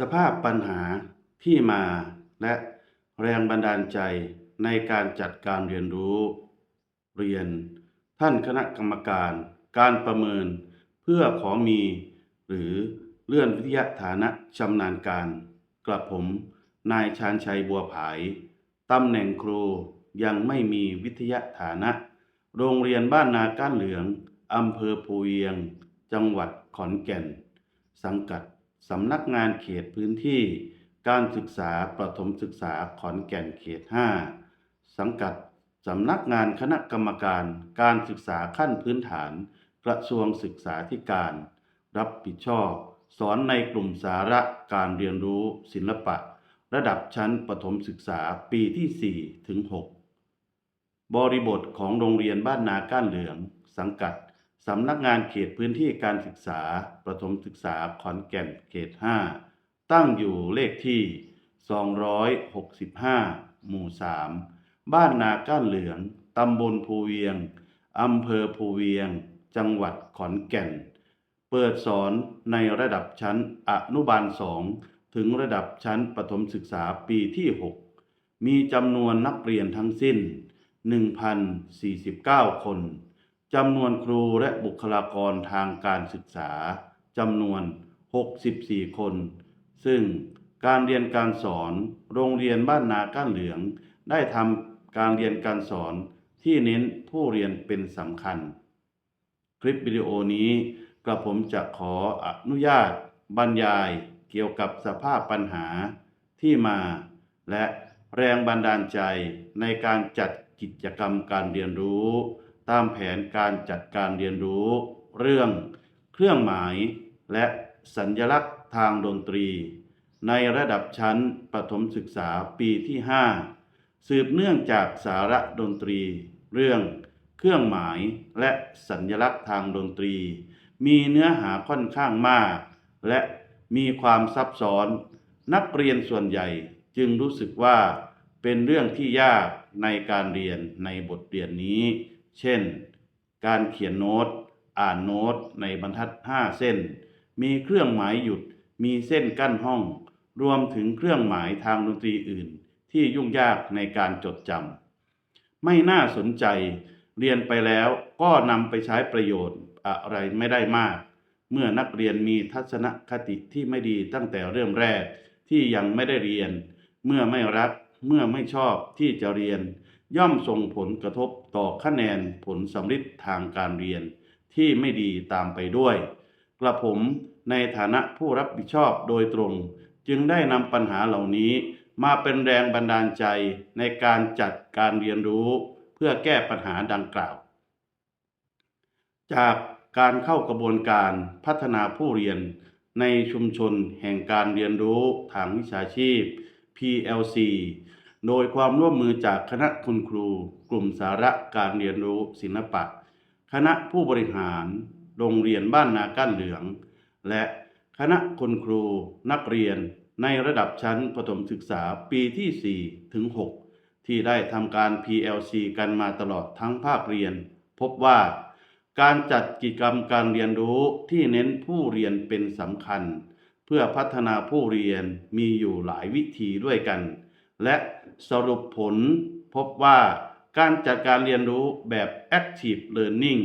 สภาพปัญหาที่มาและแรงบันดาลใจในการจัดการเรียนรู้ เรียน ท่านคณะกรรมการ การประเมิน เพื่อขอมี หรือเลื่อนวิทยาฐานะชำนาญการ กระผม นายชาญชัยบัวผายตำแหน่งครูยังไม่มีวิทยาฐานะ โรงเรียนบ้านนาก้านเหลืองอำเภอภูเวียง จังหวัดขอนแก่น สังกัด สำนักงานเขตพื้นที่ การศึกษาประถมศึกษาขอนแก่นเขต 5 สังกัดสำนักงานคณะกรรมการการศึกษาขั้นพื้นฐาน กระทรวงศึกษาธิการ รับผิดชอบ สอนในกลุ่มสาระการเรียนรู้ศิลปะ ระดับชั้นประถมศึกษาปีที่ 4 ถึง 6 บริบทของโรงเรียนบ้านนาก้านเหลือง สังกัด สำนักงานเขตพื้นที่การศึกษา ประถมศึกษาขอนแก่นเขต 5 ตั้งอยู่เลขที่ 265 หมู่ 3 บ้านนาก้านเหลือง ตำบลภูเวียง อำเภอภูเวียง จังหวัดขอนแก่น เปิดสอนในระดับชั้นอนุบาล 2 ถึงระดับชั้นประถมศึกษาปีที่ 6 มีจำนวนนักเรียนทั้งสิ้น 1,049 คน จำนวนครูและบุคลากรทางการศึกษาจำนวน 64 คน ซึ่งการเรียนการสอนโรงเรียนบ้านนาก้านเหลือง ได้ทำการเรียนการสอนที่เน้นผู้เรียนเป็นสำคัญ คลิปวิดีโอนี้กระผมจะขออนุญาต บรรยายเกี่ยวกับสภาพปัญหาที่มา และแรงบันดาลใจในการจัดกิจกรรมการเรียนรู้ ตามแผนการจัดการเรียนรู้ เรื่อง เครื่องหมาย และสัญลักษณ์ทางดนตรี ในระดับชั้นประถมศึกษาปีที่ 5 สืบเนื่องจากสาระดนตรี เรื่อง เครื่องหมายและสัญลักษณ์ทางดนตรี มีเนื้อหาค่อนข้างมาก และมีความซับซ้อน นักเรียนส่วนใหญ่จึงรู้สึกว่าเป็นเรื่องที่ยากในการเรียนในบทเรียนนี้ เช่น การเขียนโน้ต อ่านโน้ตในบรรทัด 5 เส้น มีเครื่องหมายหยุด มีเส้นกั้นห้อง รวมถึงเครื่องหมายทางดนตรีอื่น ที่ยุ่งยากในการจดจำ ไม่น่าสนใจ เรียนไปแล้วก็นำไปใช้ประโยชน์อะไรไม่ได้มาก เมื่อนักเรียนมีทัศนคติที่ไม่ดีตั้งแต่เริ่มแรกที่ยังไม่ได้เรียน เมื่อไม่รัก เมื่อไม่ชอบที่จะเรียน ย่อมส่งผลกระทบต่อคะแนนผลสำลิดทางการเรียนที่ไม่ดีตามไปด้วย กระผมในฐานะผู้รับผิดชอบโดยตรง จึงได้นำปัญหาเหล่านี้มาเป็นแรงบันดาลใจในการจัดการเรียนรู้ เพื่อแก้ปัญหาดังกล่าว จากการเข้ากระบวนการพัฒนาผู้เรียน ในชุมชนแห่งการเรียนรู้ทางวิชาชีพ PLC โดยความร่วมมือจากคณะคุณครู กลุ่มสาระการเรียนรู้ศิลปะ คณะผู้บริหาร โรงเรียนบ้านนาก้านเหลือง และคณะคุณครูนักเรียนในระดับชั้นประถมศึกษาปีที่ 4 ถึง 6 ที่ได้ทำการ PLC กันมาตลอดทั้งภาคเรียน พบว่าการจัดกิจกรรมการเรียนรู้ที่เน้นผู้เรียนเป็นสำคัญ เพื่อพัฒนาผู้เรียนมีอยู่หลายวิธีด้วยกัน และสรุปผลพบว่าการจัดการเรียนรู้แบบ Active Learning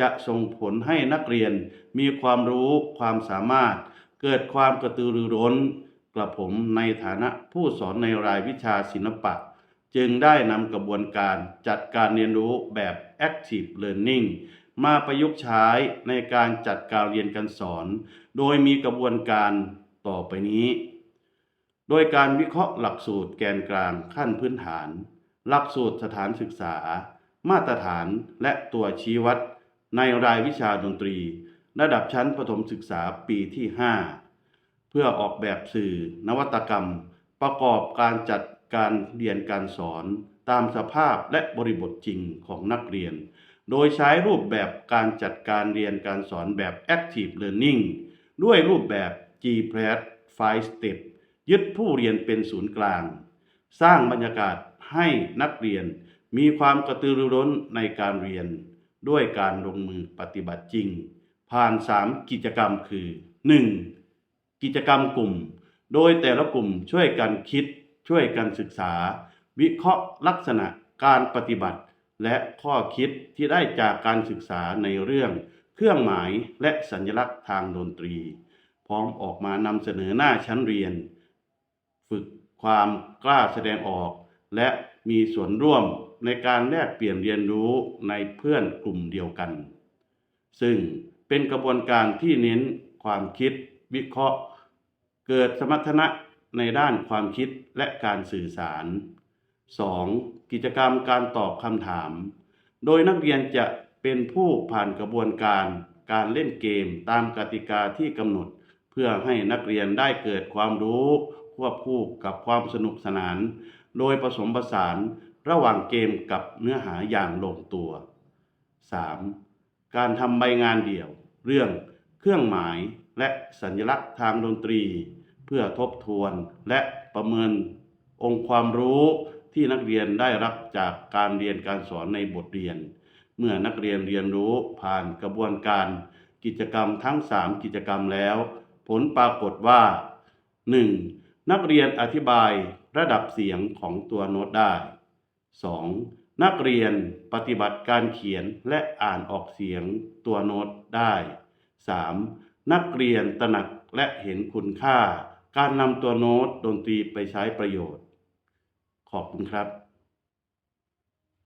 จะส่งผลให้นักเรียนมีความรู้ความสามารถ เกิดความกระตือรือร้น กระผมในฐานะผู้สอนในรายวิชาศิลปะ จึงได้นำกระบวนการจัดการเรียนรู้แบบ Active Learning มาประยุกต์ใช้ในการจัดการเรียนการสอน โดยมีกระบวนการต่อไปนี้ โดยการวิเคราะห์หลักสูตรแกนกลางขั้นพื้นฐาน หลักสูตรสถานศึกษา มาตรฐานและตัวชี้วัด ในรายวิชาดนตรี ระดับชั้นประถมศึกษาปีที่ 5 เพื่อออกแบบสื่อ นวัตกรรม ประกอบการจัดการเรียนการสอน ตามสภาพและบริบทจริงของนักเรียน โดยใช้รูปแบบการจัดการเรียนการสอนแบบ Active Learning ด้วยรูปแบบ G p l a t 5 Step ยึดผู้เรียนเป็นศูนย์กลาง สร้างบรรยากาศให้นักเรียนมีความกระตือรือร้นในการเรียน ด้วยการลงมือปฏิบัติจริง ผ่าน 3 กิจกรรมคือ 1. กิจกรรมกลุ่ม โดยแต่ละกลุ่มช่วยกันคิด ช่วยกันศึกษา วิเคราะห์ลักษณะการปฏิบัติ และข้อคิดที่ได้จากการศึกษาในเรื่อง เครื่องหมายและสัญลักษณ์ทางดนตรี พร้อมออกมานำเสนอหน้าชั้นเรียน ความกล้าแสดงออก และมีส่วนร่วมในการแลกเปลี่ยนเรียนรู้ในเพื่อนกลุ่มเดียวกัน ซึ่งเป็นกระบวนการที่เน้นความคิดวิเคราะห์ เกิดสมรรถนะในด้านความคิดและการสื่อสาร 2. กิจกรรมการตอบคำถาม โดยนักเรียนจะเป็นผู้ผ่านกระบวนการการเล่นเกมตามกติกาที่กำหนด เพื่อให้นักเรียนได้เกิดความรู้ ควบคู่กับความสนุกสนาน โดยผสมผสานระหว่างเกมกับเนื้อหาอย่างลงตัว 3. การทำใบงานเดี่ยว เรื่องเครื่องหมายและสัญลักษณ์ทางดนตรี เพื่อทบทวนและประเมินองค์ความรู้ที่นักเรียนได้รับจากการเรียนการสอนในบทเรียน เมื่อนักเรียนเรียนรู้ผ่านกระบวนการ กิจกรรมทั้ง 3 กิจกรรมแล้ว ผลปรากฏว่า 1. นักเรียนอธิบายระดับเสียงของตัวโน้ตได้ 2. นักเรียนปฏิบัติการเขียนและอ่านออกเสียงตัวโน้ตได้ 3. นักเรียนตระหนักและเห็นคุณค่า การนำตัวโน้ตดนตรีไปใช้ประโยชน์ ขอบคุณครับ